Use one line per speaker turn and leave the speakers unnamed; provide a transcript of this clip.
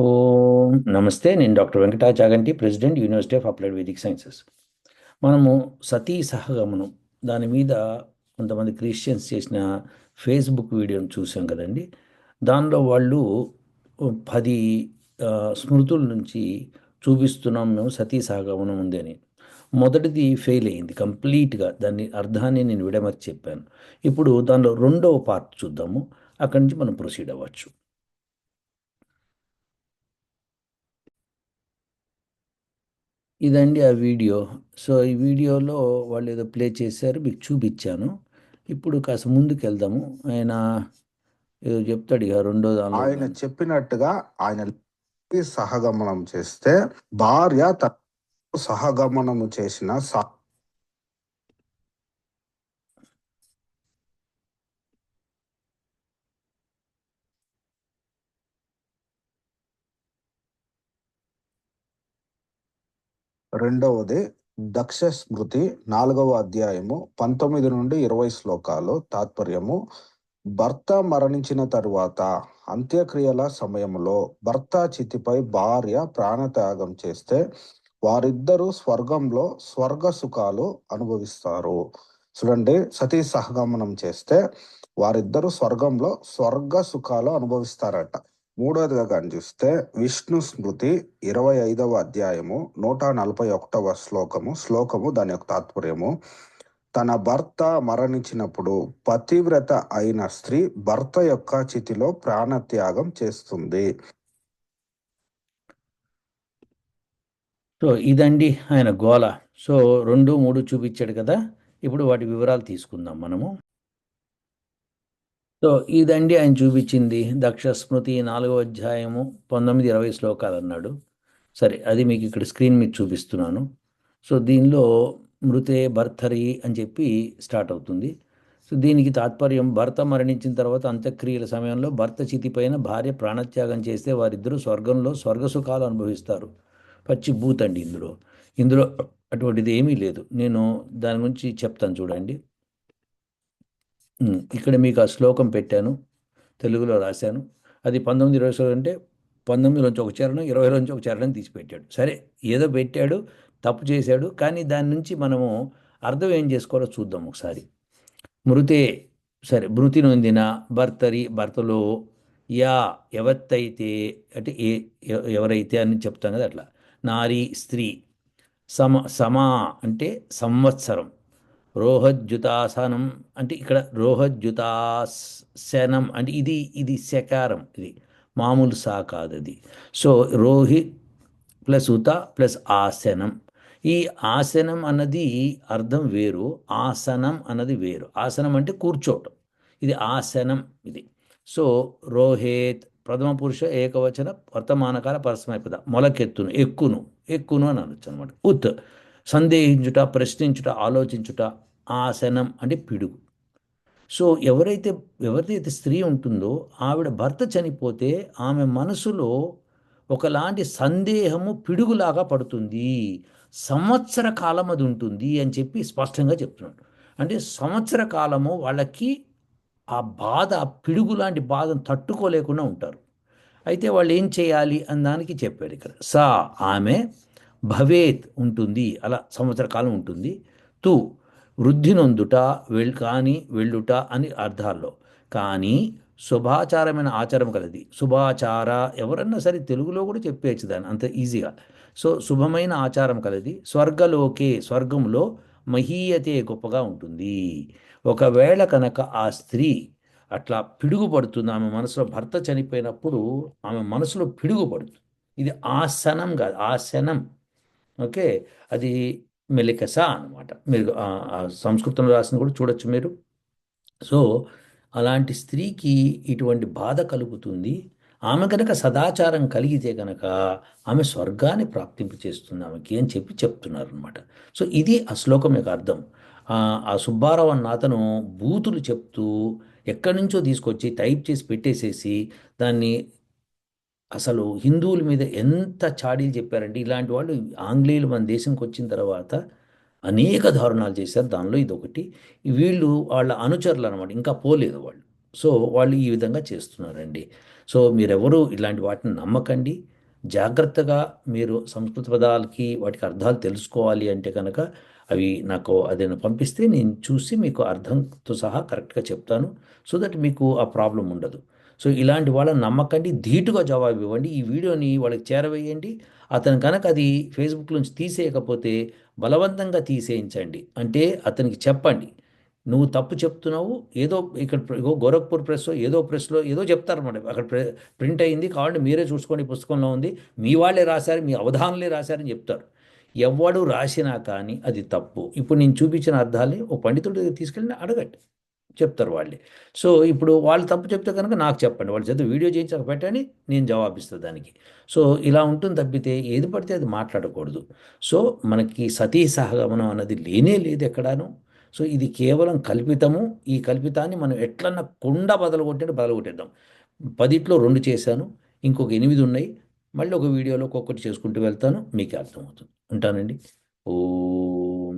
ఓం నమస్తే నేను doctor Venkata Chaganti president university of applied Vedic sciences. మనము సతీ సహగమనం దాని మీద కొంతమంది క్రిస్టియన్స్ చేసిన ఫేస్బుక్ వీడియోని చూసాం కదండి. దానిలో వాళ్ళు పది స్మృతుల నుంచి చూపిస్తున్నాం మేము సతీ సహగమనం ఉంది అని. మొదటిది ఫెయిల్ అయింది కంప్లీట్గా దాన్ని అర్థాన్ని నేను విడమర్చి చెప్పాను. ఇప్పుడు దానిలో రెండవ పార్ట్ చూద్దాము అక్కడి నుంచి మనం ప్రొసీడ్ అవ్వచ్చు. ఇదండి ఆ వీడియో. సో ఈ వీడియోలో వాళ్ళు ఏదో ప్లే చేశారు మీకు చూపించాను. ఇప్పుడు కాస్త ముందుకు వెళ్దాము ఆయన ఏదో చెప్తాడు ఇక రెండో
ఆయన చెప్పినట్టుగా ఆయన సహగమనం చేస్తే భార్య సహగమనము చేసిన స- రెండవది దక్ష స్మృతి నాలుగవ అధ్యాయము పంతొమ్మిది నుండి ఇరవై శ్లోకాలు తాత్పర్యము. భర్త మరణించిన తరువాత అంత్యక్రియల సమయంలో భర్త చితిపై భార్య ప్రాణత్యాగం చేస్తే వారిద్దరూ స్వర్గంలో స్వర్గ సుఖాలు అనుభవిస్తారు. చూడండి సతీ సహగమనం చేస్తే వారిద్దరూ స్వర్గంలో స్వర్గ సుఖాలు అనుభవిస్తారట. మూడవదిగా కానీ చూస్తే విష్ణు స్మృతి ఇరవై ఐదవ అధ్యాయము నూట నలభై ఒకటవ శ్లోకము శ్లోకము దాని యొక్క తాత్పర్యము. తన భర్త మరణించినప్పుడు పతివ్రత అయిన స్త్రీ భర్త యొక్క చితిలో ప్రాణత్యాగం చేస్తుంది.
సో ఇదండి ఆయన గోల. సో రెండు మూడు చూపించాడు కదా. ఇప్పుడు వాటి వివరాలు తీసుకుందాం మనము. సో ఇదండి ఆయన చూపించింది దక్ష స్మృతి నాలుగో అధ్యాయము పంతొమ్మిది ఇరవై శ్లోకాలు అన్నాడు సరే అది మీకు ఇక్కడ స్క్రీన్ మీద చూపిస్తున్నాను. సో దీనిలో మృతే భర్తరి అని చెప్పి స్టార్ట్ అవుతుంది. సో దీనికి తాత్పర్యం భర్త మరణించిన తర్వాత అంత్యక్రియల సమయంలో భర్త చితిపైన భార్య ప్రాణత్యాగం చేస్తే వారిద్దరూ స్వర్గంలో స్వర్గ సుఖాలు అనుభవిస్తారు. పచ్చి బూత్ అండి ఇందులో. ఇందులో అటువంటిది ఏమీ లేదు. నేను దాని గురించి చెప్తాను చూడండి. ఇక్కడ మీకు ఆ శ్లోకం పెట్టాను తెలుగులో రాశాను. అది పంతొమ్మిది ఇరవై శ్లోకం అంటే పంతొమ్మిదిలోంచి ఒక చరణం ఇరవైలోంచి ఒక చరణం తీసి పెట్టాడు సరే ఏదో పెట్టాడు తప్పు చేశాడు కానీ దాని నుంచి మనము అర్థం ఏం చేసుకోవాలో చూద్దాం ఒకసారి. మృతే సరే మృతి నొందిన భర్తరి భర్తలో యా ఎవత్తైతే అంటే ఏ ఎవరైతే అని చెప్తాం కదా అట్లా. నారీ స్త్రీ సమ సమా అంటే సంవత్సరం. రోహద్యుతాసనం. అంటే ఇక్కడ రోహద్యుతాసనం అంటే ఇది ఇది శకారం ఇది మామూలు సా కాదు అది. సో రోహి ప్లస్ ఉత ప్లస్ ఆసనం. ఈ ఆసనం అన్నది అర్థం వేరు ఆసనం అన్నది వేరు. ఆసనం అంటే కూర్చోవటం. ఇది ఆసనం ఇది. సో రోహేత్ ప్రథమ పురుష ఏకవచన వర్తమానకాల పరస్మైపద మొలకెత్తును ఎక్కును ఎక్కును అని అనొచ్చు అనమాట ఉత్ సందేహించుట ప్రశ్నించుట ఆలోచించుట ఆసనం అంటే పిడుగు. సో ఎవరైతే ఎవరిదైతే స్త్రీ ఉంటుందో ఆవిడ భర్త చనిపోతే ఆమె మనసులో ఒకలాంటి సందేహము పిడుగులాగా పడుతుంది. సంవత్సర కాలం అది ఉంటుంది అని చెప్పి స్పష్టంగా చెప్తున్నాడు. అంటే సంవత్సర కాలము వాళ్ళకి ఆ బాధ పిడుగు లాంటి బాధను తట్టుకోలేకుండా ఉంటారు. అయితే వాళ్ళు ఏం చేయాలి అని దానికి చెప్పాడు ఇక్కడ. సా ఆమె భవేత్ ఉంటుంది. అలా సంవత్సర కాలం ఉంటుంది. తు వృద్ధి నొందుట వెళ్ కానీ వెళ్ళుట అని అర్థాల్లో. కానీ శుభాచారమైన ఆచారం కలది. శుభాచార ఎవరన్నా సరే తెలుగులో కూడా చెప్పేయచ్చు దాన్ని అంత ఈజీగా. సో శుభమైన ఆచారం కలది. స్వర్గలోకే స్వర్గంలో మహీయతే గొప్పగా ఉంటుంది. ఒకవేళ కనుక ఆ స్త్రీ అట్లా పిడుగుపడుతుంది ఆమె మనసులో భర్త చనిపోయినప్పుడు ఆమె మనసులో పిడుగుపడుతుంది. ఇది ఆసనం కాదు ఆసనం. ఓకే. అది మెలికస అనమాట మీరు ఆ- సంస్కృతంలో రాసిన కూడా చూడొచ్చు మీరు. సో అలాంటి స్త్రీకి ఇటువంటి బాధ కలుగుతుంది. ఆమె కనుక సదాచారం కలిగితే కనుక ఆమె స్వర్గాన్ని ప్రాప్తింపు చేస్తుంది ఆమెకి అని చెప్పి చెప్తున్నారు అనమాట సో ఇది ఆ శ్లోకం యొక్క అర్థం. ఆ సుబ్బారావు అన్న అతను బూతులు చెప్తూ ఎక్కడి నుంచో తీసుకొచ్చి టైప్ చేసి పెట్టేసేసి దాన్ని అసలు హిందువుల మీద ఎంత చాడీలు చెప్పారంటే ఇలాంటి వాళ్ళు ఆంగ్లేయులు మన దేశంకి వచ్చిన తర్వాత అనేక దారుణాలు చేశారు. దానిలో ఇదొకటి. వీళ్ళు వాళ్ళ అనుచరులు అనమాట ఇంకా పోలేదు వాళ్ళు. సో వాళ్ళు ఈ విధంగా చేస్తున్నారండి. సో మీరెవరూ ఇలాంటి వాటిని నమ్మకండి. జాగ్రత్తగా మీరు సంస్కృత పదాలకి వాటికి అర్థాలు తెలుసుకోవాలి అంటే కనుక అవి నాకు అదేనా పంపిస్తే నేను చూసి మీకు అర్థంతో సహా కరెక్ట్గా చెప్తాను. సో దట్ మీకు ఆ ప్రాబ్లం ఉండదు. సో ఇలాంటి వాళ్ళని నమ్మకండి ధీటుగా జవాబు ఇవ్వండి. ఈ వీడియోని వాళ్ళకి చేరవేయండి. అతను కనుక అది ఫేస్బుక్ నుంచి తీసేయకపోతే బలవంతంగా తీసేయించండి. అంటే అతనికి చెప్పండి. నువ్వు తప్పు చెప్తున్నావు. ఏదో ఇక్కడ గోరఖ్పూర్ ప్రెస్లో ఏదో ప్రెస్లో ఏదో చెప్తారన్నమాట అక్కడ ప్ర- ప్రింట్ అయింది. కావాలంటే మీరే చూసుకోండి పుస్తకంలో ఉంది. మీ వాళ్ళే రాశారు మీ అవధానలే రాశారని చెప్తారు. ఎవడు రాసినా కానీ అది తప్పు. ఇప్పుడు నేను చూపించిన అర్థాలే ఓ పండితుడి దగ్గర తీసుకెళ్ళి అడగండి. చెప్తారు వాళ్ళే. సో ఇప్పుడు వాళ్ళు తప్పు చెప్తే కనుక నాకు చెప్పండి. వాళ్ళ చేత వీడియో చేయించక పెట్టండి నేను జవాబిస్తాను దానికి. సో ఇలా ఉంటుంది తప్పితే ఏది పడితే అది మాట్లాడకూడదు. సో మనకి సతీ సహగమనం అన్నది లేనే లేదు ఎక్కడాను. సో ఇది కేవలం కల్పితము. ఈ కల్పితాన్ని మనం ఎట్లన్నా కుండ బదలు కొట్టినట్టు బదలు కొట్టేద్దాం పదిట్లో రెండు చేశాను. ఇంకొక ఎనిమిది ఉన్నాయి. మళ్ళీ ఒక వీడియోలో ఒక్కొక్కటి చేసుకుంటూ వెళ్తాను. మీకు అర్థమవుతుంది. ఉంటానండి. ఓ.